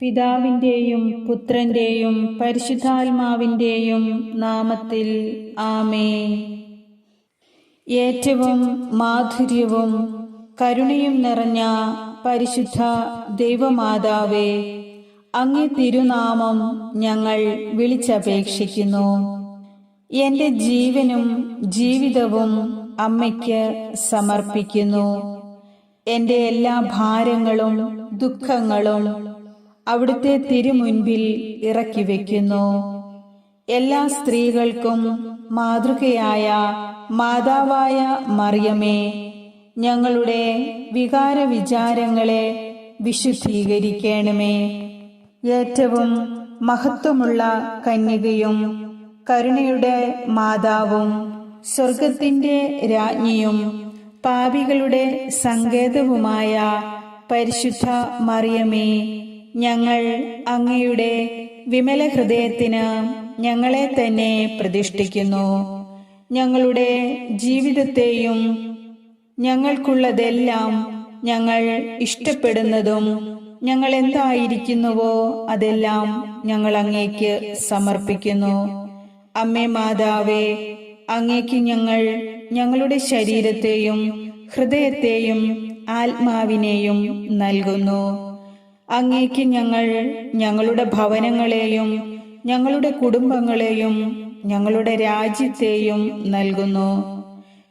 പിതാവിന്റെയും പുത്രന്റെയും പരിശുദ്ധാത്മാവിന്റെയും നാമത്തിൽ ആമേ ഏറ്റവും മാധുര്യവും കരുണയും നിറഞ്ഞ പരിശുദ്ധ ദൈവമാതാവേ അങ്ങേ തിരുനാമം ഞങ്ങൾ വിളിച്ചപേക്ഷിക്കുന്നു. എന്റെ ജീവനും ജീവിതവും അമ്മയ്ക്ക് സമർപ്പിക്കുന്നു. എന്റെ എല്ലാ ഭാരങ്ങളും ദുഃഖങ്ങളും അവിടുത്തെ തിരുമുൻപിൽ ഇറക്കി വയ്ക്കുന്നു എല്ലാ സ്ത്രീകൾക്കും മാതൃകയായ മാതാവായ മറിയമേ ഞങ്ങളുടെ വികാര വിചാരങ്ങളെ വിശുദ്ധീകരിക്കണമേ. ഏറ്റവും മഹത്വമുള്ള കന്യകയും കരുണയുടെ മാതാവും സ്വർഗത്തിന്റെ രാജ്ഞിയും പാപികളുടെ സങ്കേതവുമായ പരിശുദ്ധ മറിയമേ ഞങ്ങൾ അങ്ങയുടെ വിമല ഹൃദയത്തിന് ഞങ്ങളെ തന്നെ പ്രതിഷ്ഠിക്കുന്നു. ഞങ്ങളുടെ ജീവിതത്തെയും ഞങ്ങൾക്കുള്ളതെല്ലാം ഞങ്ങൾ ഇഷ്ടപ്പെടുന്നതും ഞങ്ങൾ എന്തായിരിക്കുന്നുവോ അതെല്ലാം ഞങ്ങൾ അങ്ങേക്ക് സമർപ്പിക്കുന്നു. അമ്മേ മാതാവേ അങ്ങേക്ക് ഞങ്ങൾ ഞങ്ങളുടെ ശരീരത്തെയും ഹൃദയത്തെയും ആത്മാവിനെയും നൽകുന്നു. അങ്ങേക്ക് ഞങ്ങൾ ഞങ്ങളുടെ ഭവനങ്ങളെയും ഞങ്ങളുടെ കുടുംബങ്ങളെയും ഞങ്ങളുടെ രാജ്യത്തെയും നൽകുന്നു.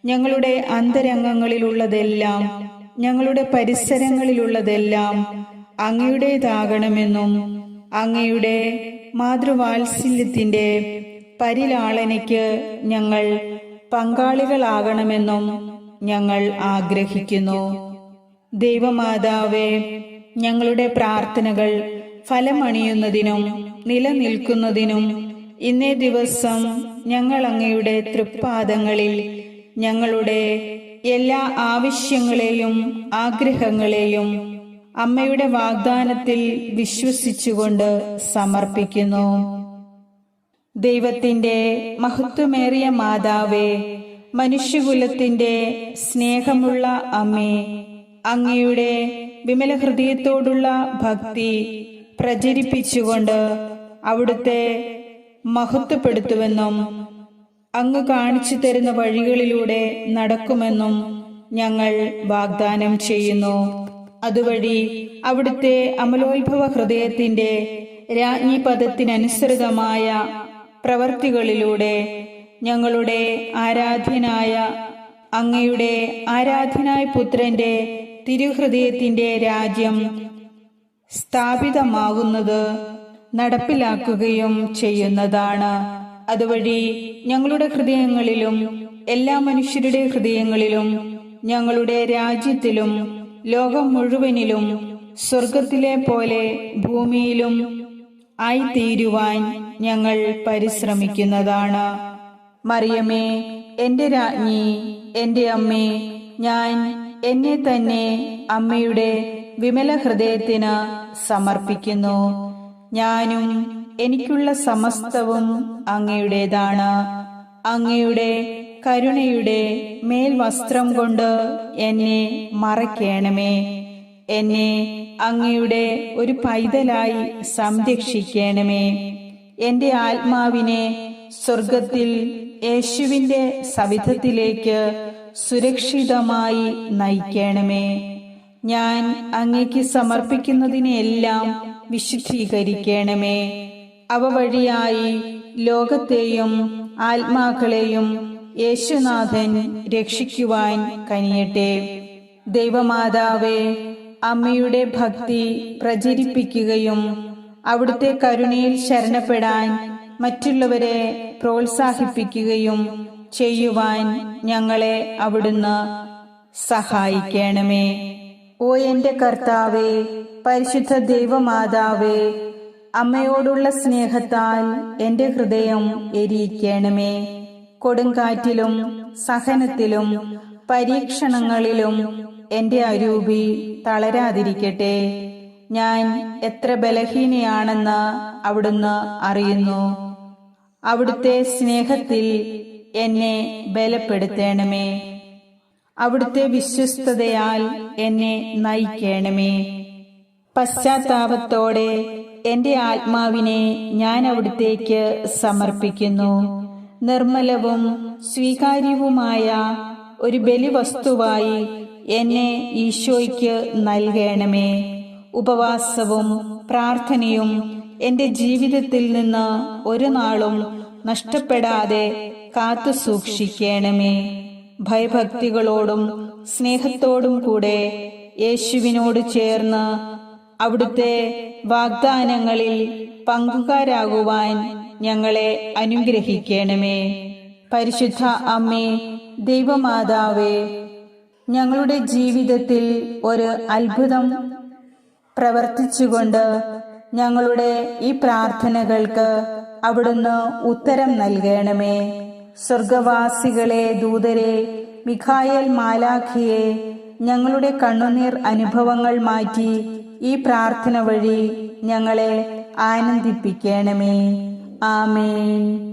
ഞങ്ങളുടെ അന്തരംഗങ്ങളിലുള്ളതെല്ലാം ഞങ്ങളുടെ പരിസരങ്ങളിലുള്ളതെല്ലാം അങ്ങയുടേതാകണമെന്നും അങ്ങയുടെ മാതൃവാത്സല്യത്തിന്റെ പരിലാളനയ്ക്ക് ഞങ്ങൾ പങ്കാളികളാകണമെന്നും ഞങ്ങൾ ആഗ്രഹിക്കുന്നു. ദൈവമാതാവേ ഞങ്ങളുടെ പ്രാർത്ഥനകൾ ഫലമണിയുന്നതിനും നിലനിൽക്കുന്നതിനും ഇന്നേ ദിവസം ഞങ്ങൾ അങ്ങയുടെ തൃപ്പാദങ്ങളിൽ ഞങ്ങളുടെ എല്ലാ ആവശ്യങ്ങളെയും ആഗ്രഹങ്ങളെയും അമ്മയുടെ വാഗ്ദാനത്തിൽ വിശ്വസിച്ചുകൊണ്ട് സമർപ്പിക്കുന്നു. ദൈവത്തിന്റെ മഹത്വമേറിയ മാതാവേ മനുഷ്യകുലത്തിന്റെ സ്നേഹമുള്ള അമ്മേ അങ്ങയുടെ വിമല ഹൃദയത്തോടുള്ള ഭക്തി പ്രചരിപ്പിച്ചുകൊണ്ട് അവിടുത്തെ മഹത്വപ്പെടുത്തുമെന്നും അങ്ങ് കാണിച്ചു തരുന്ന വഴികളിലൂടെ നടക്കുമെന്നും ഞങ്ങൾ വാഗ്ദാനം ചെയ്യുന്നു. അതുവഴി അവിടുത്തെ അമലോത്ഭവ ഹൃദയത്തിന്റെ രാജ്ഞി പദത്തിനനുസൃതമായ പ്രവർത്തികളിലൂടെ ഞങ്ങളുടെ ആരാധ്യനായ അങ്ങയുടെ ആരാധ്യനായ പുത്രന്റെ തിരുഹൃദയത്തിന്റെ രാജ്യം സ്ഥാപിതമാകുന്നത് നടപ്പിലാക്കുകയും ചെയ്യുന്നതാണ്. അതുവഴി ഞങ്ങളുടെ ഹൃദയങ്ങളിലും എല്ലാ മനുഷ്യരുടെ ഹൃദയങ്ങളിലും ഞങ്ങളുടെ രാജ്യത്തിലും ലോകം മുഴുവനിലും സ്വർഗത്തിലെ പോലെ ഭൂമിയിലും ആയിത്തീരുവാൻ ഞങ്ങൾ പരിശ്രമിക്കുന്നതാണ്. മറിയമേ എന്റെ രാജ്ഞി എന്റെ അമ്മേ ഞാൻ എന്നെ തന്നെ അമ്മയുടെ വിമല ഹൃദയത്തിന് സമർപ്പിക്കുന്നു. ഞാനും എനിക്കുള്ള സമസ്തവും അങ്ങയുടേതാണ്. അങ്ങയുടെ കരുണയുടെ മേൽവസ്ത്രം കൊണ്ട് എന്നെ മറക്കേണമേ എന്നെ അങ്ങയുടെ ഒരു പൈതലായി സംരക്ഷിക്കണമേ. എന്റെ ആത്മാവിനെ സ്വർഗത്തിൽ യേശുവിന്റെ സവിധത്തിലേക്ക് സുരക്ഷിതമായി നയിക്കണമേ. ഞാൻ അങ്ങയ്ക്ക് സമർപ്പിക്കുന്നതിനെല്ലാം വിശുദ്ധീകരിക്കണമേ. അവ വഴിയായി ലോകത്തെയും ആത്മാക്കളെയും യേശുനാഥൻ രക്ഷിക്കുവാൻ കനിയട്ടെ. ദൈവമാതാവേ അമ്മയുടെ ഭക്തി പ്രചരിപ്പിക്കുകയും അവിടുത്തെ കരുണയിൽ ശരണപ്പെടാൻ മറ്റുള്ളവരെ പ്രോത്സാഹിപ്പിക്കുകയും ചെയ്യുവാൻ ഞങ്ങളെ അവിടുന്ന് സഹായിക്കണമേ. ഓ എന്റെ കർത്താവേ പരിശുദ്ധ ദൈവമാതാവേ അമ്മയോടുള്ള സ്നേഹത്താൽ എന്റെ ഹൃദയം എരിയിക്കണമേ. കൊടുങ്കാറ്റിലും സഹനത്തിലും പരീക്ഷണങ്ങളിലും എന്റെ അരൂപി തളരാതിരിക്കട്ടെ. ഞാൻ എത്ര ബലഹീനയാണെന്ന് അവിടുന്ന് അറിയുന്നു. അവിടുത്തെ സ്നേഹത്തിൽ എന്നെ ബലപ്പെടുത്തണമേ. അവിടുത്തെ വിശ്വസ്തതയാൽ എന്നെ നയിക്കണമേ. പശ്ചാത്താപത്തോടെ എന്റെ ആത്മാവിനെ ഞാൻ അവിടുത്തേക്ക് സമർപ്പിക്കുന്നു. നിർമ്മലവും സ്വീകാര്യവുമായ ഒരു ബലിവസ്തുവായി എന്നെ ഈശോയ്ക്ക് നൽകണമേ. ഉപവാസവും പ്രാർത്ഥനയും എന്റെ ജീവിതത്തിൽ നിന്ന് ഒരു നാളും നഷ്ടപ്പെടാതെ കാത്തു സൂക്ഷിക്കണമേ. ഭയഭക്തികളോടും സ്നേഹത്തോടും കൂടെ യേശുവിനോട് ചേർന്ന് അവിടുത്തെ വാഗ്ദാനങ്ങളിൽ പങ്കുകാരാകുവാൻ ഞങ്ങളെ അനുഗ്രഹിക്കണമേ. പരിശുദ്ധ അമ്മേ ദൈവമാതാവേ ഞങ്ങളുടെ ജീവിതത്തിൽ ഒരു അത്ഭുതം പ്രവർത്തിച്ചുകൊണ്ട് ഞങ്ങളുടെ ഈ പ്രാർത്ഥനകൾക്ക് അവിടുന്ന് ഉത്തരം നൽകണമേ. സ്വർഗവാസികളെ ദൂതരെ മിഖായൽ മാലാഖിയെ ഞങ്ങളുടെ കണ്ണുനീർ അനുഭവങ്ങൾ മാറ്റി ഈ പ്രാർത്ഥന വഴി ഞങ്ങളെ ആനന്ദിപ്പിക്കണമേ. ആമേൻ.